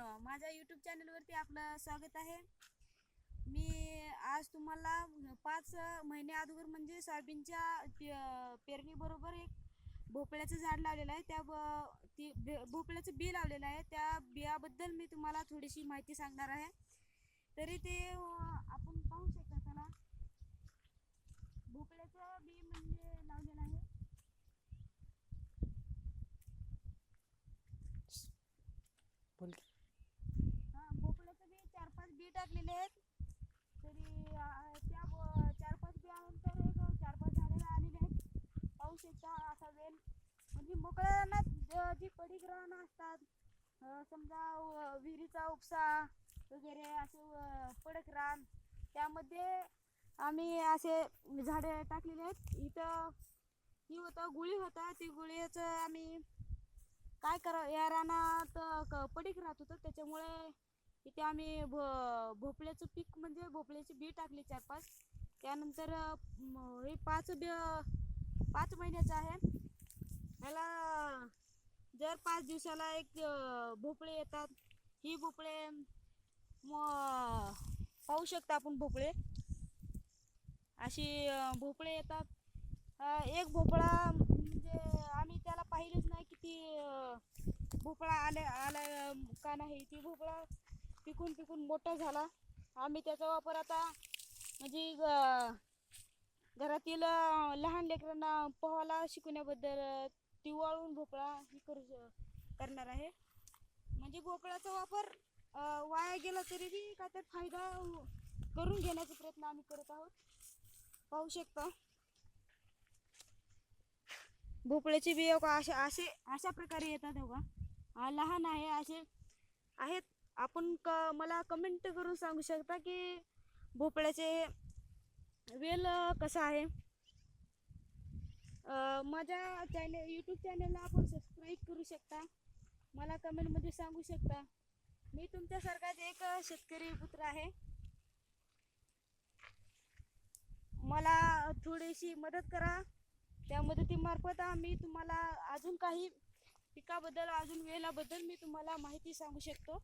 मित्रांनो माझ्या यूट्यूब चॅनलवरती आपलं स्वागत आहे. मी आज तुम्हाला पाच महिने अगोदर म्हणजे सोयाबीनच्या पेरणीबरोबर एक भोपळ्याचं झाड लावलेलं आहे. त्या ब- ती भोपळ्याचं बी लावलेलं आहे. त्या बियाबद्दल मी तुम्हाला थोडीशी माहिती सांगणार आहे. तरी ते आपण पाहू शकता त्याला. भोपळ्याचं बी म्हणजे लावलेलं आहे. बोल की. हा भोपळ्याचं बी चार पाच बी टाकलेले आहेत तरी अं, त्या ब- चार पाच बियानंतर एक चार पाच झाडे आलेली आहेत पाहू शकता असा वेल म्हणजे मोकळ्या रानात जी पडीक रानं असतात समजा व- विहिरीचा उपसा वगैरे असं पडक रान त्यामध्ये आम्ही असे झाडे टाकलेले आहेत. इथं ही होतं गुळी होता. ती गुळीचं आम्ही काय करा या रानात क- पडीक राहत होतं. त्याच्यामुळे इथे आम्ही भो भोपळ्याचं पीक म्हणजे भोपळ्याची बी टाकली चार पाच त्यानंतर हे पाच बी पाच महिन्याचं आहे. ह्याला दर पाच दिवसाला एक भोपळे येतात ही भोपळे म पाहू शकता आपण भोपळे. अशी भोपळे येतात. एक भोपळा म्हणजे आम्ही त्याला पाहिलेच नाही किती ती भोपळा आले आला का नाही. ती भोपळा पिकून पिकून मोठा झाला. आम्ही त्याचा वापर आता म्हणजे घरातील लहान लेकरांना पोहायला शिकवण्याबद्दल ती वाळून भोपळा ही करू श- करणार आहे. म्हणजे भोपळ्याचा वापर वाया गेला तरी बी काय तर फायदा हो- करून घेण्याचा प्रयत्न आम्ही करत आहोत. पाहू शकता. भोपळ्याचे बी का असे असे अशा प्रकारे येतात बघा. हा लहान आहे असे आहेत. आपण क मला कमेंट करून सांगू शकता की भोपळ्याचे वेल अं, कसा आहे? माझ्या चॅनल यूट्यूब चॅनलला आपण सबस्क्राईब करू शकता. मला कमेंटमध्ये सांगू शकता. मी तुमच्यासारखाच एक शेतकरी पुत्र आहे. मला थोडीशी मदत करा. त्या मदतीमार्फत मी तुम्हाला अजून काही पिकाबद्दल अजून वेळाबद्दल मी तुम्हाला माहिती सांगू शकतो.